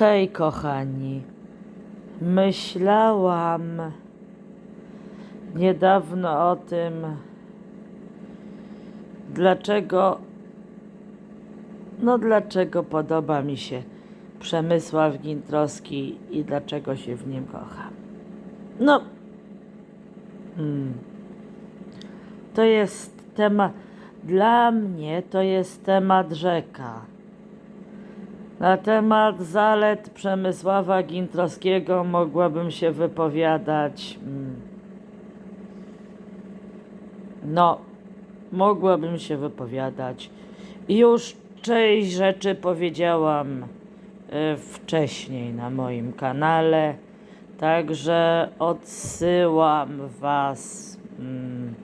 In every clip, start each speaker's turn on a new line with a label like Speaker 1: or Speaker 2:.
Speaker 1: Hej, kochani. Myślałam niedawno o tym, dlaczego, no dlaczego podoba mi się Przemysław Gintrowski i dlaczego się w nim kocham. No, mm, to jest temat, dla mnie to jest temat rzeka. Na temat zalet Przemysława Gintrowskiego mogłabym się wypowiadać. mm, No, mogłabym się wypowiadać. Już część rzeczy powiedziałam e, wcześniej na moim kanale, także odsyłam Was. mm,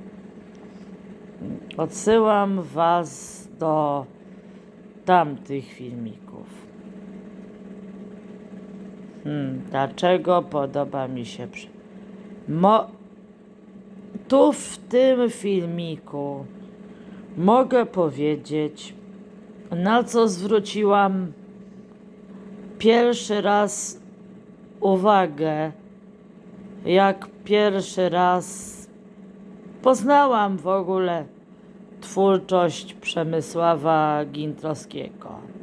Speaker 1: Odsyłam Was do tamtych filmików. Hmm, dlaczego podoba mi się przy... Mo... Tu w tym filmiku mogę powiedzieć, na co zwróciłam pierwszy raz uwagę, jak pierwszy raz poznałam w ogóle twórczość Przemysława Gintrowskiego.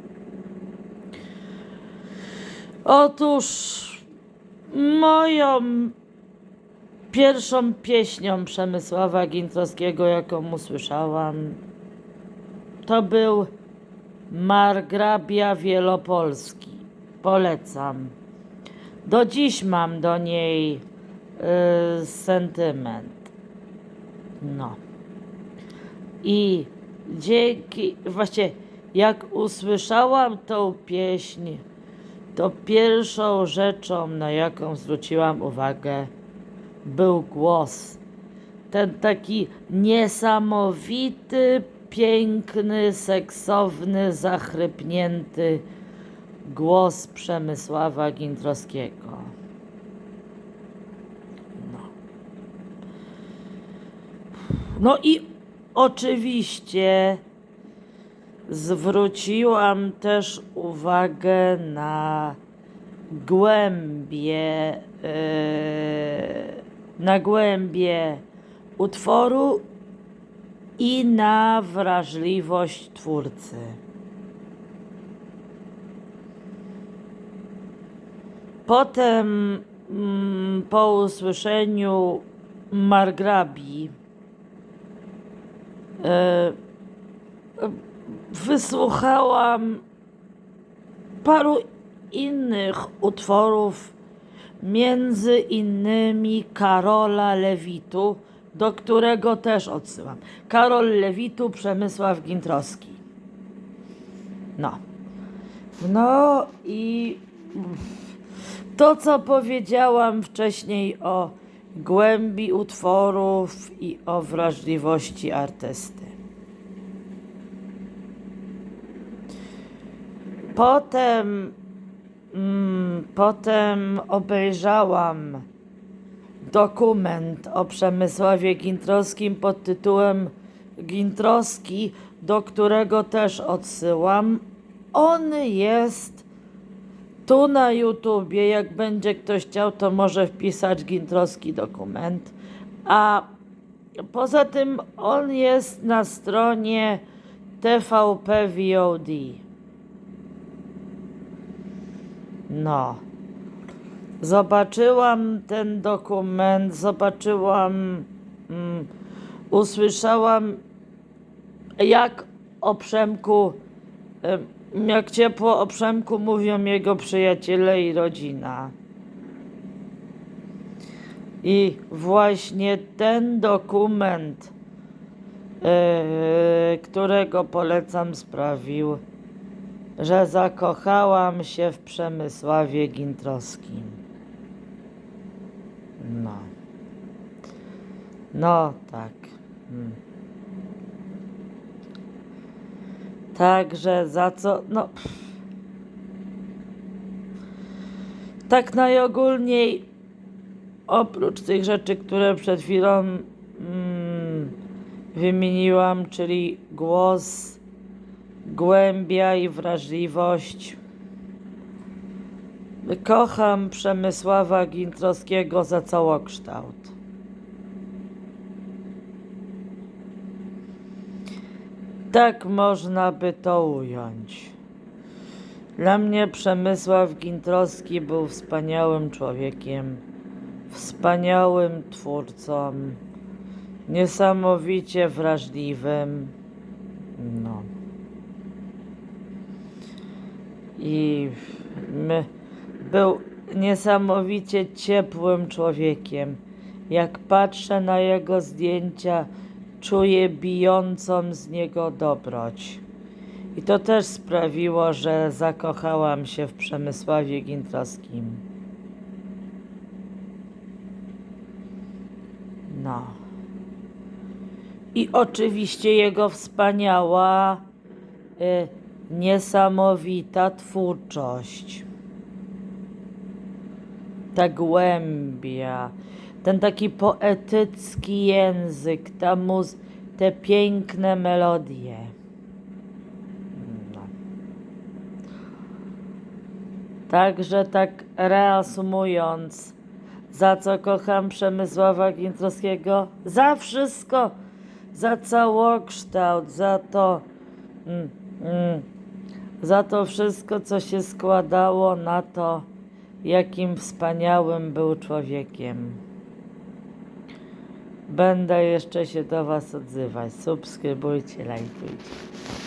Speaker 1: Otóż moją pierwszą pieśnią Przemysława Gintrowskiego, jaką usłyszałam, to był Margrabia Wielopolski. Polecam. Do dziś mam do niej y, sentyment. No. I dzięki, właśnie jak usłyszałam tą pieśń, to pierwszą rzeczą, na jaką zwróciłam uwagę, był głos. Ten taki niesamowity, piękny, seksowny, zachrypnięty głos Przemysława Gintrowskiego. No. No i oczywiście zwróciłam też uwagę na głębie, e, na głębie utworu i na wrażliwość twórcy. Potem mm, po usłyszeniu Margrabi e, wysłuchałam paru innych utworów, między innymi Karola Lewitu, do którego też odsyłam. Karol Lewitu, Przemysław Gintrowski. No. No i to, co powiedziałam wcześniej o głębi utworów i o wrażliwości artysty. Potem, mm, potem obejrzałam dokument o Przemysławie Gintrowskim pod tytułem Gintrowski, do którego też odsyłam. On jest tu na YouTubie, jak będzie ktoś chciał, to może wpisać Gintrowski dokument. A poza tym on jest na stronie TVP VOD. No. Zobaczyłam ten dokument, zobaczyłam, mm, usłyszałam, jak o Przemku, em, jak ciepło o Przemku mówią jego przyjaciele i rodzina. I właśnie ten dokument, yy, którego polecam, sprawił, że zakochałam się w Przemysławie Gintrowskim. No. No, tak. Mm. Także za co, no. Tak najogólniej, oprócz tych rzeczy, które przed chwilą mm, wymieniłam, czyli głos, głębia i wrażliwość, Kocham Przemysława Gintrowskiego za całokształt. Tak można by to ująć. Dla mnie Przemysław Gintrowski był wspaniałym człowiekiem, wspaniałym twórcą, niesamowicie wrażliwym. No. I był niesamowicie ciepłym człowiekiem. Jak patrzę na jego zdjęcia, czuję bijącą z niego dobroć. I to też sprawiło, że zakochałam się w Przemysławie Gintrowskim. No. I oczywiście jego wspaniała, y, niesamowita twórczość. Ta głębia, ten taki poetycki język, ta muz- te piękne melodie. No. Także tak reasumując, za co kocham Przemysława Gintrowskiego? Za wszystko, za całokształt, za to, mm, mm, za to wszystko, co się składało na to, jakim wspaniałym był człowiekiem. Będę jeszcze się do Was odzywać. Subskrybujcie, lajkujcie.